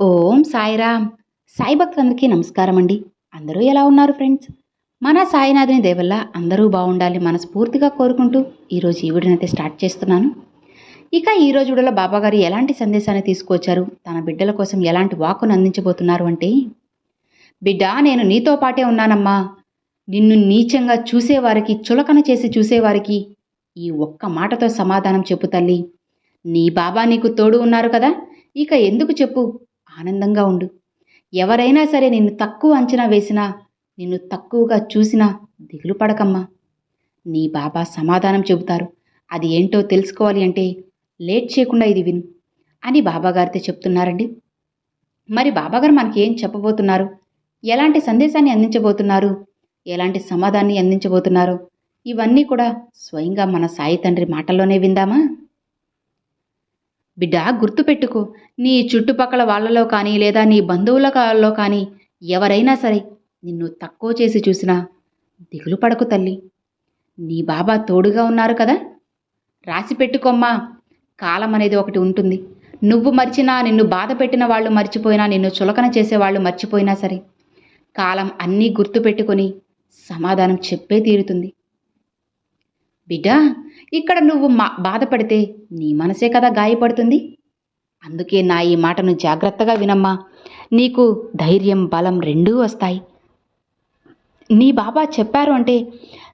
ఓం సాయిరామ్. సాయి భక్తులందరికీ నమస్కారం అండి అందరూ ఎలా ఉన్నారు ఫ్రెండ్స్? మన సాయినాథుని దేవల్ల అందరూ బాగుండాలి మనస్ఫూర్తిగా కోరుకుంటూ ఈరోజు ఈ వీడియోనైతే స్టార్ట్ చేస్తున్నాను. ఇక ఈ రోజు వీడియోలో బాబాగారు ఎలాంటి సందేశాన్ని తీసుకొచ్చారు తన బిడ్డల కోసం ఎలాంటి వాకును అందించబోతున్నారు అంటే బిడ్డ నేను నీతో పాటే ఉన్నానమ్మా. నిన్ను నీచంగా చూసేవారికి చులకన చేసి చూసేవారికి ఈ ఒక్క మాటతో సమాధానం చెప్పు తల్లి. నీ బాబా నీకు తోడు ఉన్నారు కదా. ఇక ఎందుకు చెప్పు? ఆనందంగా ఉండు. ఎవరైనా సరే నిన్ను తక్కువ అంచనా వేసినా నిన్ను తక్కువగా చూసినా దిగులు పడకమ్మా. నీ బాబా సమాధానం చెబుతారు. అది ఏంటో తెలుసుకోవాలి అంటే లేట్ చేయకుండా ఇది విను అని బాబాగారితో చెప్తున్నారండి. మరి బాబాగారు మనకి ఏం చెప్పబోతున్నారు? ఎలాంటి సందేశాన్ని అందించబోతున్నారు? ఎలాంటి సమాధాన్ని అందించబోతున్నారు? ఇవన్నీ కూడా స్వయంగా మన సాయి తండ్రి మాటల్లోనే విందామా? బిడ్డ గుర్తుపెట్టుకో నీ చుట్టుపక్కల వాళ్ళలో కానీ లేదా నీ బంధువులలో కానీ ఎవరైనా సరే నిన్ను తక్కువ చేసి చూసినా దిగులు పడకు తల్లి. నీ బాబా తోడుగా ఉన్నారు కదా? రాసి పెట్టుకోమ్మా. కాలం అనేది ఒకటి ఉంటుంది. నువ్వు మర్చినా నిన్ను బాధ పెట్టిన వాళ్ళు మర్చిపోయినా నిన్ను చులకన చేసేవాళ్ళు మర్చిపోయినా సరే కాలం అన్నీ గుర్తుపెట్టుకొని సమాధానం చెప్పే తీరుతుంది. బిడ్డా ఇక్కడ నువ్వు మా బాధపడితే నీ మనసే కదా గాయపడుతుంది? అందుకే నా ఈ మాటను జాగ్రత్తగా వినమ్మా. నీకు ధైర్యం బలం రెండూ వస్తాయి. నీ బాబా చెప్పారు అంటే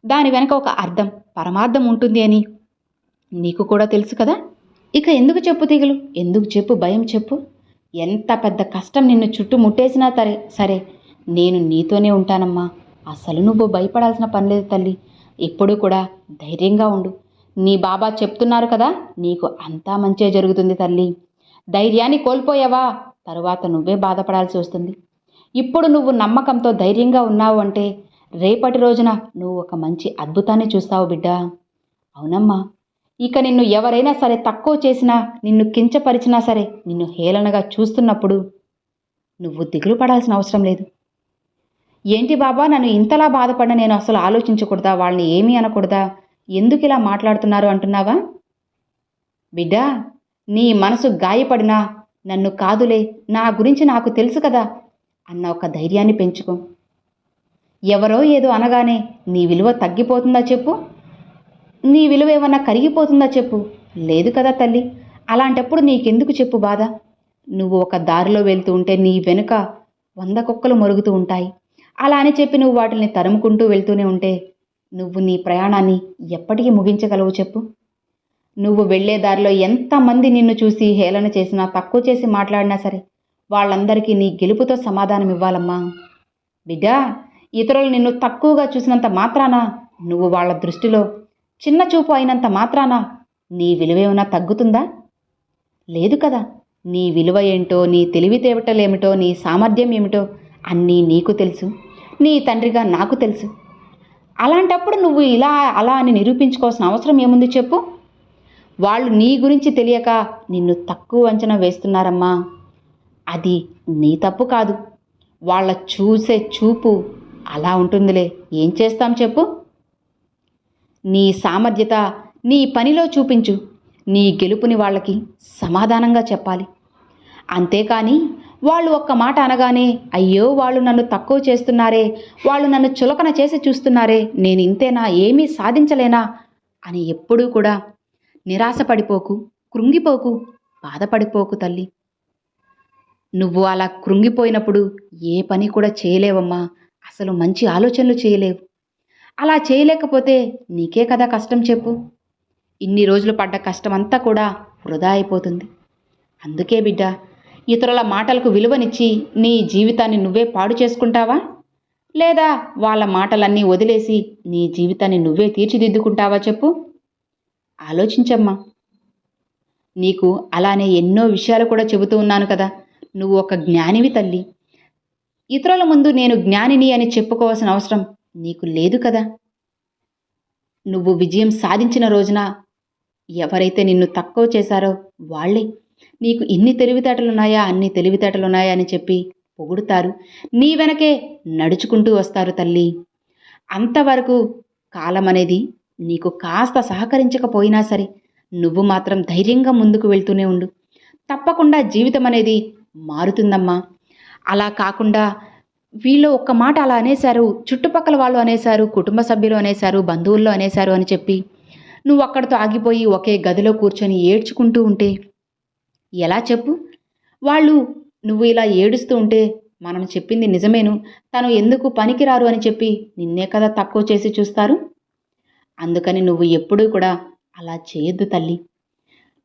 దాని వెనక ఒక అర్థం పరమార్థం ఉంటుంది అని. నీకు కూడా తెలుసు కదా? ఇక ఎందుకు చెప్పు దిగులు ఎందుకు చెప్పు భయం చెప్పు? ఎంత పెద్ద కష్టం నిన్ను చుట్టుముట్టేసినా సరే సరే నేను నీతోనే ఉంటానమ్మా. అసలు నువ్వు భయపడాల్సిన పని లేదు తల్లి. ఎప్పుడూ కూడా ధైర్యంగా ఉండు. నీ బాబా చెప్తున్నారు కదా నీకు అంతా మంచే జరుగుతుంది తల్లి. ధైర్యాన్ని కోల్పోయావా? తరువాత నువ్వే బాధపడాల్సి వస్తుంది. ఇప్పుడు నువ్వు నమ్మకంతో ధైర్యంగా ఉన్నావు అంటే రేపటి రోజున నువ్వు ఒక మంచి అద్భుతాన్ని చూస్తావు బిడ్డ. అవునమ్మా. ఇక నిన్ను ఎవరైనా సరే తక్కువ చేసినా నిన్ను కించపరిచినా సరే నిన్ను హేళనగా చూస్తున్నప్పుడు నువ్వు దిగులు పడాల్సిన అవసరం లేదు. ఏంటి బాబా నన్ను ఇంతలా బాధపడిన నేను అసలు ఆలోచించకూడదా? వాళ్ళని ఏమీ అనకూడదా? ఎందుకు ఇలా మాట్లాడుతున్నారు అంటున్నావా? బిడ్డా నీ మనసు గాయపడినా నన్ను కాదులే నా గురించి నాకు తెలుసు కదా అన్న ఒక ధైర్యాన్ని పెంచుకో. ఎవరో ఏదో అనగానే నీ విలువ తగ్గిపోతుందా చెప్పు? నీ విలువ ఏమన్నా కరిగిపోతుందా చెప్పు? లేదు కదా తల్లి అలాంటప్పుడు నీకెందుకు చెప్పు బాధ? నువ్వు ఒక దారిలో వెళ్తూ ఉంటే నీ వెనుక వంద కుక్కలు మరుగుతూ ఉంటాయి. అలా అని చెప్పి నువ్వు వాటిని తరుముకుంటూ వెళ్తూనే ఉంటే నువ్వు నీ ప్రయాణాన్ని ఎప్పటికీ ముగించగలవు చెప్పు. నువ్వు వెళ్ళే దారిలో ఎంతమంది నిన్ను చూసి హేళన చేసినా తక్కువ చేసి మాట్లాడినా సరే వాళ్ళందరికీ నీ గెలుపుతో సమాధానం ఇవ్వాలమ్మా. బిడ్డా ఇతరులు నిన్ను తక్కువగా చూసినంత మాత్రాన నువ్వు వాళ్ళ దృష్టిలో చిన్న చూపు అయినంత మాత్రాన నీ విలువేమైనా తగ్గుతుందా? లేదు కదా. నీ విలువ ఏంటో నీ తెలివితేవటలేమిటో నీ సామర్థ్యం ఏమిటో అన్నీ నీకు తెలుసు. నీ తండ్రిగా నాకు తెలుసు. అలాంటప్పుడు నువ్వు ఇలా అలా అని నిరూపించుకోవాల్సిన అవసరం ఏముంది చెప్పు. వాళ్ళు నీ గురించి తెలియక నిన్ను తక్కువ అంచనా వేస్తున్నారమ్మా. అది నీ తప్పు కాదు. వాళ్ళ చూసే చూపు అలా ఉంటుందిలే. ఏం చేస్తాం చెప్పు? నీ సామర్థ్యత నీ పనిలో చూపించు. నీ గెలుపుని వాళ్ళకి సమాధానంగా చెప్పాలి. అంతేకాని వాళ్ళు ఒక్క మాట అనగానే అయ్యో వాళ్ళు నన్ను తక్కువ చేస్తున్నారే వాళ్ళు నన్ను చులకన చేసి చూస్తున్నారే నేను ఇంతేనా ఏమీ సాధించలేనా? అని ఎప్పుడూ కూడా నిరాశపడిపోకు కృంగిపోకు బాధపడిపోకు తల్లి. నువ్వు అలా కృంగిపోయినప్పుడు ఏ పని కూడా చేయలేవమ్మా అసలు మంచి ఆలోచనలు చేయలేవు. అలా చేయలేకపోతే నీకే కదా కష్టం చెప్పు. ఇన్ని రోజులు పడ్డ కష్టమంతా కూడా వృధా అయిపోతుంది. అందుకే బిడ్డ ఇతరుల మాటలకు విలువనిచ్చి నీ జీవితాన్ని నువ్వే పాడు చేసుకుంటావా? లేదా వాళ్ళ మాటలన్నీ వదిలేసి నీ జీవితాన్ని నువ్వే తీర్చిదిద్దుకుంటావా చెప్పు? ఆలోచించమ్మా. నీకు అలానే ఎన్నో విషయాలు కూడా చెబుతూ ఉన్నాను కదా. నువ్వు ఒక జ్ఞానివి తల్లి. ఇతరుల ముందు నేను జ్ఞానిని అని చెప్పుకోవాల్సిన అవసరం నీకు లేదు కదా. నువ్వు విజయం సాధించిన రోజున ఎవరైతే నిన్ను తక్కువ చేశారో వాళ్ళే నీకు ఇన్ని తెలివితేటలున్నాయా అన్ని తెలివితేటలున్నాయా అని చెప్పి పొగుడుతారు. నీ వెనకే నడుచుకుంటూ వస్తారు తల్లి. అంతవరకు కాలం అనేది నీకు కాస్త సహకరించకపోయినా సరే నువ్వు మాత్రం ధైర్యంగా ముందుకు వెళ్తూనే ఉండు. తప్పకుండా జీవితం అనేది మారుతుందమ్మా. అలా కాకుండా వీళ్ళు ఒక్క మాట అలా అనేశారు చుట్టుపక్కల వాళ్ళు అనేశారు కుటుంబ సభ్యులు అనేశారు బంధువుల్లో అనేశారు అని చెప్పి నువ్వు అక్కడితో ఆగిపోయి ఒకే గదిలో కూర్చొని ఏడ్చుకుంటూ ఉంటే ఎలా చెప్పు? వాళ్ళు నువ్వు ఇలా ఏడుస్తూ ఉంటే మనం చెప్పింది నిజమేను. తను ఎందుకు పనికిరారు అని చెప్పి నిన్నే కదా తక్కువ చేసి చూస్తారు? అందుకని నువ్వు ఎప్పుడూ కూడా అలా చేయొద్దు తల్లి.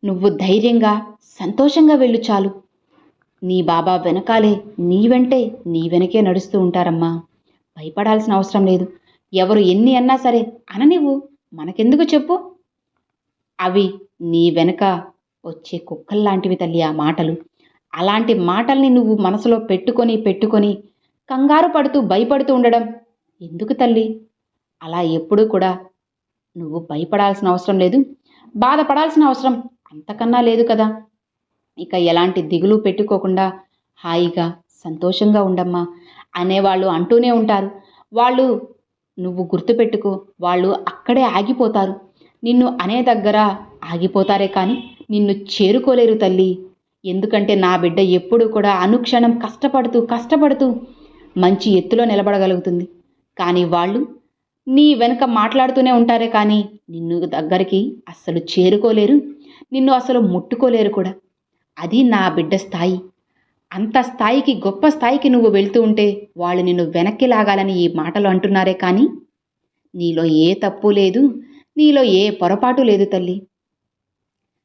నువ్వు ధైర్యంగా సంతోషంగా వెళ్ళు చాలు. నీ బాబా వెనకాలే నీ వెంటే నీ వెనకే నడుస్తూ ఉంటారమ్మా. భయపడాల్సిన అవసరం లేదు. ఎవరు ఎన్ని అన్నా సరే అననివ్వు. మనకెందుకు చెప్పు? అవి నీ వెనక వచ్చే కుక్కల్లాంటివి తల్లి ఆ మాటలు. అలాంటి మాటల్ని నువ్వు మనసులో పెట్టుకొని పెట్టుకొని కంగారు పడుతూ భయపడుతూ ఉండడం ఎందుకు తల్లి? అలా ఎప్పుడూ కూడా నువ్వు భయపడాల్సిన అవసరం లేదు. బాధపడాల్సిన అవసరం అంతకన్నా లేదు కదా. ఇక ఎలాంటి దిగులు పెట్టుకోకుండా హాయిగా సంతోషంగా ఉండమ్మా అనేవాళ్ళు అంటూనే ఉంటారు. వాళ్ళు నువ్వు గుర్తుపెట్టుకో వాళ్ళు అక్కడే ఆగిపోతారు. నిన్ను అనే దగ్గర ఆగిపోతారే కానీ నిన్ను చేరుకోలేరు తల్లి. ఎందుకంటే నా బిడ్డ ఎప్పుడూ కూడా అనుక్షణం కష్టపడుతూ కష్టపడుతూ మంచి ఎత్తులో నిలబడగలుగుతుంది. కానీ వాళ్ళు నీ వెనుక మాట్లాడుతూనే ఉంటారే కానీ నిన్ను దగ్గరికి అస్సలు చేరుకోలేరు నిన్ను అసలు ముట్టుకోలేరు కూడా. అది నా బిడ్డ స్థాయి. అంత స్థాయికి గొప్ప స్థాయికి నువ్వు వెళ్తూ ఉంటే వాళ్ళు నిన్ను వెనక్కి లాగాలని ఈ మాటలు అంటున్నారే కానీ నీలో ఏ తప్పు లేదు నీలో ఏ పొరపాటు లేదు తల్లి.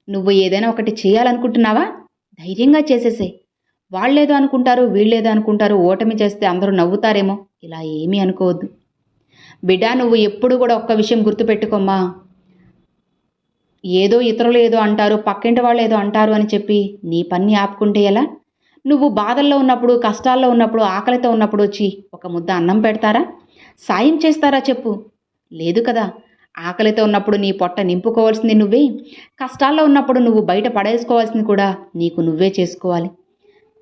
నువ్వు ఏదైనా ఒకటి చేయాలనుకుంటున్నావా? ధైర్యంగా చేసేసే. వాళ్ళేదో అనుకుంటారు వీళ్ళేదో అనుకుంటారు ఓటమి చేస్తే అందరూ నవ్వుతారేమో. ఇలా ఏమీ అనుకోవద్దు. బిడ్డా నువ్వు ఎప్పుడు కూడా ఒక్క విషయం గుర్తుపెట్టుకోమ్మా. ఏదో ఇతరులు ఏదో అంటారు పక్కింటి వాళ్ళు ఏదో అంటారు అని చెప్పి నీ పని ఆపుకుంటే ఎలా? నువ్వు బాధల్లో ఉన్నప్పుడు కష్టాల్లో ఉన్నప్పుడు ఆకలితో ఉన్నప్పుడు వచ్చి ఒక ముద్ద అన్నం పెడతారా? సాయం చేస్తారా చెప్పు. లేదు కదా. ఆకలితో ఉన్నప్పుడు నీ పొట్ట నింపుకోవాల్సింది నువ్వే. కష్టాల్లో ఉన్నప్పుడు నువ్వు బయట పడేసుకోవాల్సింది కూడా నీకు నువ్వే చేసుకోవాలి.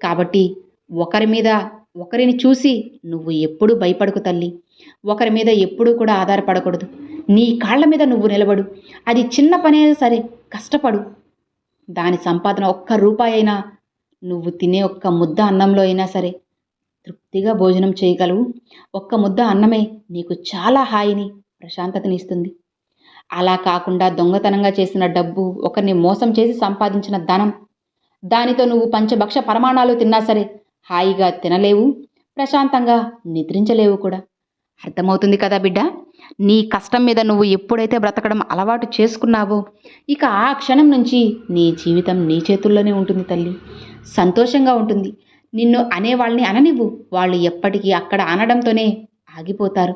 కాబట్టి ఒకరి మీద ఒకరిని చూసి నువ్వు ఎప్పుడూ భయపడకు తల్లి. ఒకరి మీద ఎప్పుడూ కూడా ఆధారపడకూడదు. నీ కాళ్ళ మీద నువ్వు నిలబడు. అది చిన్న పనే సరే కష్టపడు. దాని సంపాదన ఒక్క రూపాయి అయినా నువ్వు తినే ఒక్క ముద్ద అన్నంలో అయినా సరే తృప్తిగా భోజనం చేయగలవు. ఒక్క ముద్ద అన్నమే నీకు చాలా హాయిని ప్రశాంతతనిస్తుంది. అలా కాకుండా దొంగతనంగా చేసిన డబ్బు ఒకరిని మోసం చేసి సంపాదించిన ధనం. దానితో నువ్వు పంచభక్ష పరమాణాలు తిన్నా సరే హాయిగా తినలేవు ప్రశాంతంగా నిద్రించలేవు కూడా. అర్థమవుతుంది కదా బిడ్డ? నీ కష్టం మీద నువ్వు ఎప్పుడైతే బ్రతకడం అలవాటు చేసుకున్నావో ఇక ఆ క్షణం నుంచి నీ జీవితం నీ చేతుల్లోనే ఉంటుంది తల్లి. సంతోషంగా ఉంటుంది. నిన్ను అనేవాళ్ళని అననివ్వు. వాళ్ళు ఎప్పటికీ అక్కడ అనడంతోనే ఆగిపోతారు.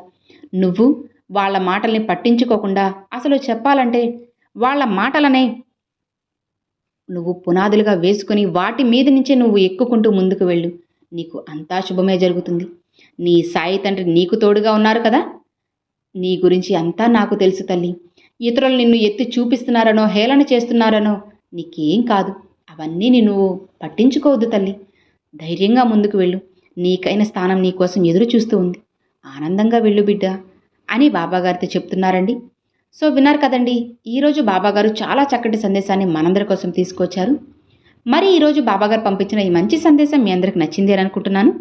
నువ్వు వాళ్ళ మాటల్ని పట్టించుకోకుండా అసలు చెప్పాలంటే వాళ్ళ మాటలనే. నువ్వు పునాదులుగా వేసుకొని వాటి మీద నుంచే నువ్వు ఎక్కుకుంటూ ముందుకు వెళ్ళు. నీకు అంతా శుభమే జరుగుతుంది. నీ సాయి తండ్రి నీకు తోడుగా ఉన్నారు కదా? నీ గురించి అంతా నాకు తెలుసు తల్లి. ఇతరులు నిన్ను ఎత్తి చూపిస్తున్నారనో హేళన చేస్తున్నారనో నీకేం కాదు. అవన్నీ నిన్ను నువ్వు పట్టించుకోవద్దు తల్లి. ధైర్యంగా ముందుకు వెళ్ళు. నీకైన స్థానం నీకోసం ఎదురు చూస్తూ ఉంది. ఆనందంగా వెళ్ళు బిడ్డ. అని బాబాగారితో చెప్తున్నారండి. సో విన్నారు కదండి ఈరోజు బాబాగారు చాలా చక్కటి సందేశాన్ని మనందరి కోసం తీసుకొచ్చారు. మరి ఈరోజు బాబాగారు పంపించిన ఈ మంచి సందేశం మీ అందరికి నచ్చింది అని అనుకుంటున్నాను.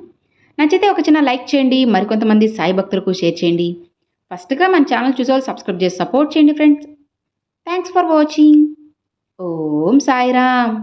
నచ్చితే ఒక చిన్న లైక్ చేయండి మరికొంతమంది సాయి భక్తులకు షేర్ చేయండి. ఫస్ట్గా మన ఛానల్ చూసేవాళ్ళు సబ్స్క్రైబ్ చేసి సపోర్ట్ చేయండి friends. Thanks for watching. Om Sairam.